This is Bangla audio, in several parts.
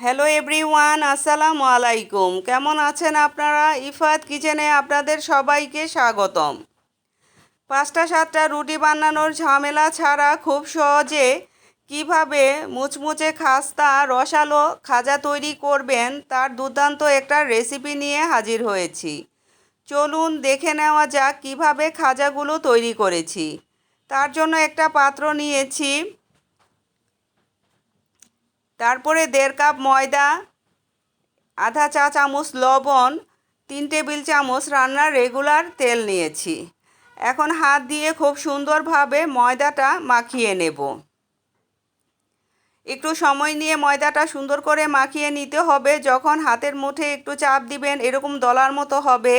হ্যালো এভরিওয়ান আসসালামু আলাইকুম কেমন আছেন আপনারা? ইফাত কিচেনে আপনাদের সবাইকে স্বাগতম। পাঁচটা সাতটা রুটি বানানোর ঝামেলা ছাড়া খুব সহজে কীভাবে মুচমুচে খাস্তা, রসালো খাজা তৈরি করবেন তার দুর্দান্ত একটা রেসিপি নিয়ে হাজির হয়েছি। চলুন দেখে নেওয়া যাক কীভাবে খাজাগুলো তৈরি করেছি। তার জন্য একটা পাত্র নিয়েছি। তারপরে দেড় কাপ ময়দা, আধা চা চামচ লবণ, তিন টেবিল চামচ রান্নার রেগুলার তেল নিয়েছি। এখন হাত দিয়ে খুব সুন্দরভাবে ময়দাটা মাখিয়ে নেব। একটু সময় নিয়ে ময়দাটা সুন্দর করে মাখিয়ে নিতে হবে। যখন হাতের মুঠে একটু চাপ দিবেন, এরকম দলার মতো হবে।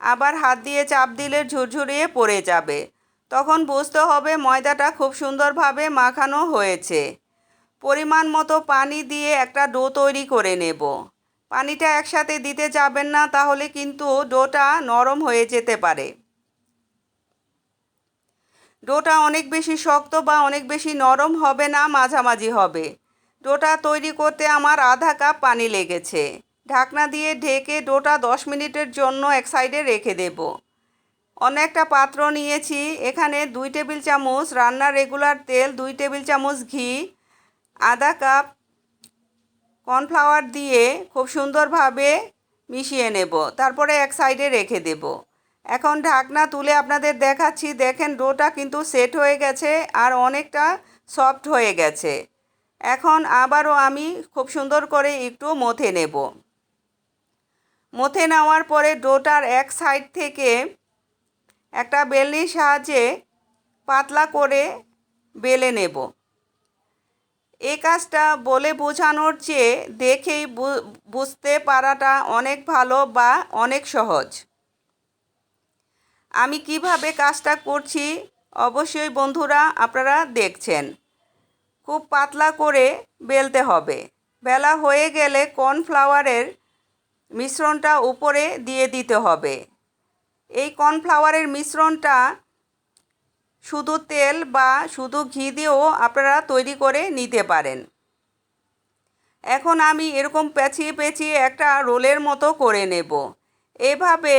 আবার হাত দিয়ে চাপ দিলে ঝুরঝুরিয়ে পড়ে যাবে। তখন বুঝতে হবে ময়দাটা খুব সুন্দরভাবে মাখানো হয়েছে। পরিমাণ মতো পানি দিয়ে একটা ডো তৈরি করে নেব। পানিটা একসাথে দিতে যাবেন না, তাহলে কিন্তু ডোটা নরম হয়ে যেতে পারে। ডোটা অনেক বেশি শক্ত বা অনেক বেশি নরম হবে না, মাঝামাঝি হবে। ডোটা তৈরি করতে আমার আধা কাপ পানি লেগেছে। ঢাকনা দিয়ে ঢেকে ডোটা দশ মিনিটের জন্য এক সাইডে রেখে দেব। অন্য একটা পাত্র নিয়েছি। এখানে দুই টেবিল চামচ রান্নার রেগুলার তেল, দুই টেবিল চামচ ঘি আধা কাপ কর্নফ্লাওয়ার দিয়ে খুব সুন্দরভাবে মিশিয়ে নেব। তারপরে এক সাইডে রেখে দেব। এখন ঢাকনা তুলে আপনাদের দেখাচ্ছি। দেখেন, ডোটা কিন্তু সেট হয়ে গেছে আর অনেকটা সফট হয়ে গেছে। এখন আবারও আমি খুব সুন্দর করে একটু মথে নেব। মথে নেওয়ার পরে ডোটার এক সাইড থেকে একটা বেলনির সাহায্যে পাতলা করে বেলে নেব। এই কাজটা বলে বোঝানোর চেয়ে দেখেই বুঝতে পারাটা অনেক ভালো বা অনেক সহজ। আমি কীভাবে কাজটা করছি? অবশ্যই বন্ধুরা, আপনারা দেখছেন। খুব পাতলা করে বেলতে হবে। বেলা হয়ে গেলে কর্নফ্লাওয়ারের মিশ্রণটা উপরে দিয়ে দিতে হবে। এই কর্নফ্লাওয়ারের মিশ্রণটা শুধু তেল বা শুধু ঘি দিয়েও আপনারা তৈরি করে নিতে পারেন। এখন আমি এরকম পেঁচিয়ে পেঁচিয়ে একটা রোলের মতো করে নেব। এভাবে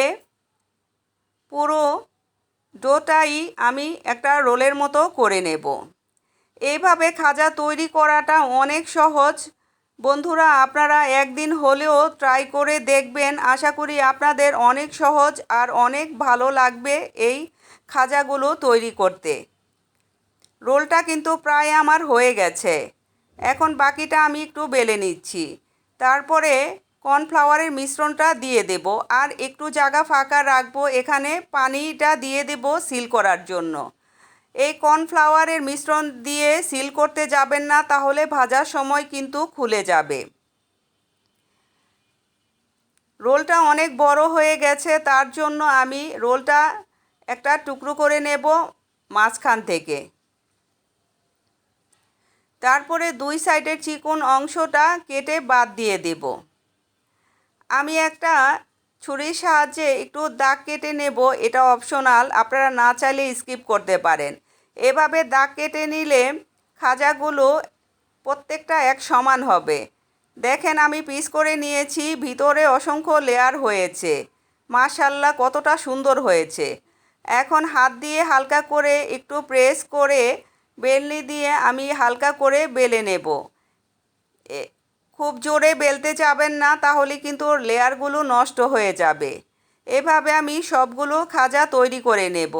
পুরো ডোটাই আমি একটা রোলের মতো করে নেব। এইভাবে খাজা তৈরি করাটা অনেক সহজ বন্ধুরা, আপনারা একদিন হলেও ট্রাই করে দেখবেন। আশা করি আপনাদের অনেক সহজ আর অনেক ভালো লাগবে এই খাজাগুলো তৈরি করতে। রোলটা কিন্তু প্রায় আমার হয়ে গেছে। এখন বাকিটা আমি একটু বেলে নিচ্ছি। তারপরে কর্নফ্লাওয়ারের মিশ্রণটা দিয়ে দেব আর একটু জায়গা ফাঁকা রাখব। এখানে পানিটা দিয়ে দেব সিল করার জন্য। এই কর্নফ্লাওয়ারের মিশ্রণ দিয়ে সিল করতে যাবেন না, তাহলে ভাজার সময় কিন্তু খুলে যাবে। রোলটা অনেক বড় হয়ে গেছে, তার জন্য আমি রোলটা একটা টুকরো করে নেব মাঝখান থেকে। তারপরে দুই সাইডের চিকন অংশটা কেটে বাদ দিয়ে দেব। আমি একটা ছুরির সাহায্যে একটু দাগ কেটে নেব, এটা অপশনাল আপনারা না চাইলে স্কিপ করতে পারেন। এভাবে দাগ কেটে নিলে খাজাগুলো প্রত্যেকটা এক সমান হবে। দেখেন আমি পিস করে নিয়েছি, ভিতরে অসংখ্য লেয়ার হয়েছে। মাশাল্লাহ কতটা সুন্দর হয়েছে। এখন হাত দিয়ে হালকা করে একটু প্রেস করে বেলনি দিয়ে আমি হালকা করে বেলে নেব। খুব জোরে বেলতে যাবেন না, তাহলে কিন্তু ওর লেয়ারগুলো নষ্ট হয়ে যাবে। এভাবে আমি সবগুলো খাজা তৈরি করে নেব।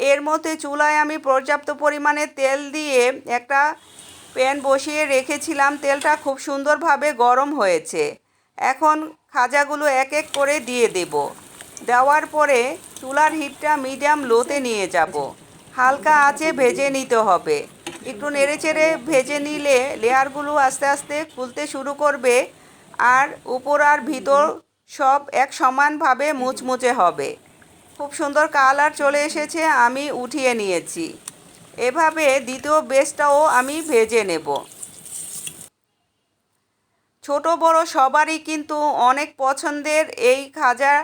এর মধ্যে চুলায় আমি পর্যাপ্ত পরিমাণে তেল দিয়ে একটা প্যান বসিয়ে রেখেছিলাম। তেলটা খুব সুন্দরভাবে গরম হয়েছে। এখন খাজাগুলো এক এক করে দিয়ে দেব। দেওয়ার পরে চুলার হিটটা মিডিয়াম লোতে নিয়ে যাব। হালকা আঁচে ভেজে নিতে হবে। একটু নেড়ে চেড়ে ভেজে নিলে লেয়ারগুলো আস্তে আস্তে খুলতে শুরু করবে আর উপর আর ভিতর সব এক সমানভাবে মুচমুচে হবে। খুব সুন্দর কালার চলে এসেছে, আমি উঠিয়ে নিয়েছি। এভাবে দ্বিতীয় বেসটাও আমি ভেজে নেব। ছোট বড় সবারই কিন্তু অনেক পছন্দের এই খাজা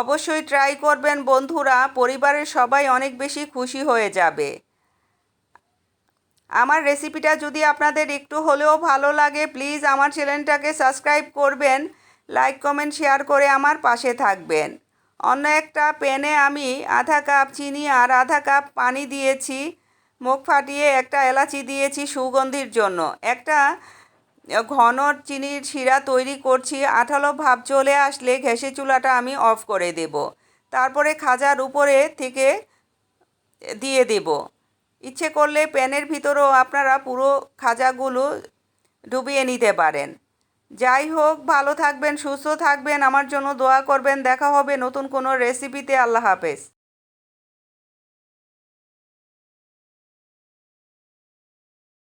অবশ্যই ট্রাই করবেন বন্ধুরা, পরিবারের সবাই অনেক বেশি খুশি হয়ে যাবে। আমার রেসিপিটা যদি আপনাদের একটু হলেও ভালো লাগে প্লিজ আমার চ্যানেলটাকে সাবস্ক্রাইব করবেন। লাইক কমেন্ট শেয়ার করে আমার পাশে থাকবেন। অন্য একটা প্যানে আমি আধা কাপ চিনি আর আধা কাপ পানি দিয়েছি। মুখ ফাটিয়ে একটা এলাচি দিয়েছি সুগন্ধির জন্য। একটা ঘন চিনির শিরা তৈরি করছি। আঠালো ভাব চলে আসলে ঘেঁষে চুলাটা আমি অফ করে দেব। তারপরে খাজার উপরে থেকে দিয়ে দেব। ইচ্ছে করলে প্যানের ভিতরেও আপনারা পুরো খাজাগুলো ডুবিয়ে নিতে পারেন। যাই হোক, ভালো থাকবেন, সুস্থ থাকবেন। আমার জন্য দোয়া করবেন। দেখা হবে নতুন কোনো রেসিপিতে আল্লাহ হাফেজ।